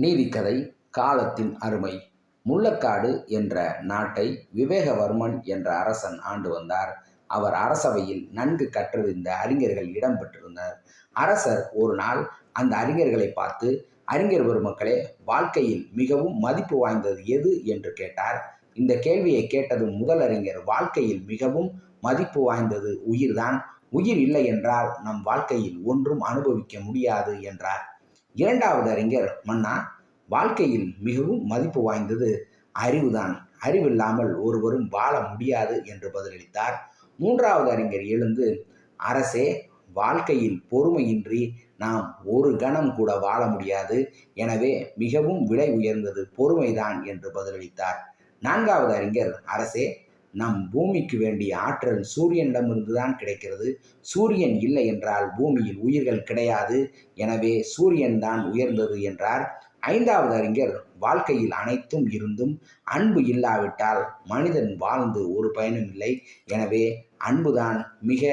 நீதிக்கதை காலத்தின் அருமை. முள்ளக்காடு என்ற நாட்டை விவேகவர்மன் என்ற அரசன் ஆண்டு வந்தார். அவர் அரசவையில் நன்கு கற்றறிந்த அறிஞர்கள் இடம்பெற்றிருந்தனர் அரசர் ஒரு நாள் அந்த அறிஞர்களை பார்த்து அறிஞர் பெருமக்களே வாழ்க்கையில் மிகவும் மதிப்பு வாய்ந்தது எது? என்று கேட்டார். இந்த கேள்வியை கேட்டதும் முதல் அறிஞர் வாழ்க்கையில் மிகவும் மதிப்பு வாய்ந்தது உயிர்தான். உயிர் இல்லை என்றால் நம் வாழ்க்கையில் ஒன்றும் அனுபவிக்க முடியாது என்றார். இரண்டாவது அறிஞர் மன்னா வாழ்க்கையில் மிகவும் மதிப்பு வாய்ந்தது. அறிவுதான். அறிவில்லாமல் ஒருவரும் வாழ முடியாது என்று பதிலளித்தார். மூன்றாவது அறிஞர் எழுந்து அரசே வாழ்க்கையில் பொறுமையின்றி நாம் ஒரு கணம் கூட வாழ முடியாது. எனவே மிகவும் விலை உயர்ந்தது பொறுமைதான் என்று பதிலளித்தார். நான்காவது அறிஞர் அரசே நம் பூமிக்கு வேண்டிய ஆற்றல் சூரியனிடமிருந்து தான் கிடைக்கிறது. சூரியன் இல்லை என்றால் பூமியில் உயிர்கள் கிடையாது. எனவே சூரியன் தான் உயர்ந்தது என்றார். ஐந்தாவது அறிஞர் வாழ்க்கையில் அனைத்தும் இருந்தும் அன்பு இல்லாவிட்டால் மனிதன் வாழ்ந்து ஒரு பயனும் இல்லை. எனவே அன்புதான் மிக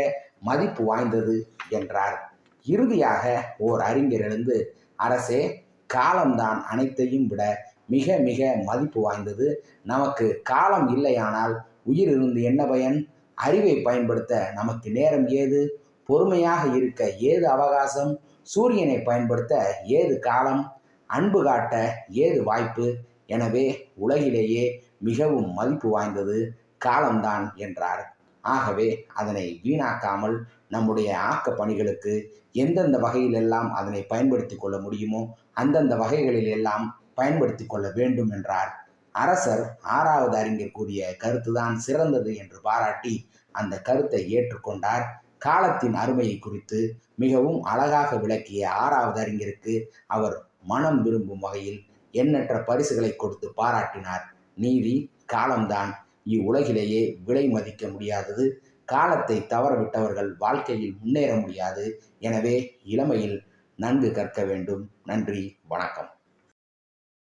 மதிப்பு வாய்ந்தது என்றார். இறுதியாக ஓர் அறிஞர் எழுந்து அரசே காலம்தான் அனைத்தையும் விட மிக மிக மதிப்பு வாய்ந்தது. நமக்கு காலம் இல்லையானால் உயிர் இருந்து என்ன பயன்? அறிவை பயன்படுத்த நமக்கு நேரம் ஏது? பொறுமையாக இருக்க ஏது அவகாசம்? சூரியனை பயன்படுத்த ஏது காலம்? அன்பு காட்ட ஏது வாய்ப்பு? எனவே உலகிலேயே மிகவும் மதிப்பு வாய்ந்தது காலம்தான் என்றார். ஆகவே அதனை வீணாக்காமல் நம்முடைய ஆக்க பணிகளுக்கு எந்தெந்த வகையிலெல்லாம் அதனை பயன்படுத்தி கொள்ள முடியுமோ அந்தந்த வகைகளில் எல்லாம் பயன்படுத்தி கொள்ள வேண்டும் என்றார். அரசர் ஆறாவது அறிஞர் கூறிய கருத்துதான் சிறந்தது என்று பாராட்டி அந்த கருத்தை ஏற்றுக்கொண்டார். காலத்தின் அருமையை குறித்து மிகவும் அழகாக விளக்கிய ஆறாவது அறிஞருக்கு அவர் மனம் விரும்பும் வகையில் எண்ணற்ற பரிசுகளை கொடுத்து பாராட்டினார். நீதி காலம்தான். இவ்வுலகிலேயே விலை மதிக்க முடியாதது. காலத்தை தவறவிட்டவர்கள் வாழ்க்கையில் முன்னேற முடியாது. எனவே இளமையில் நன்கு கற்க வேண்டும். நன்றி வணக்கம்.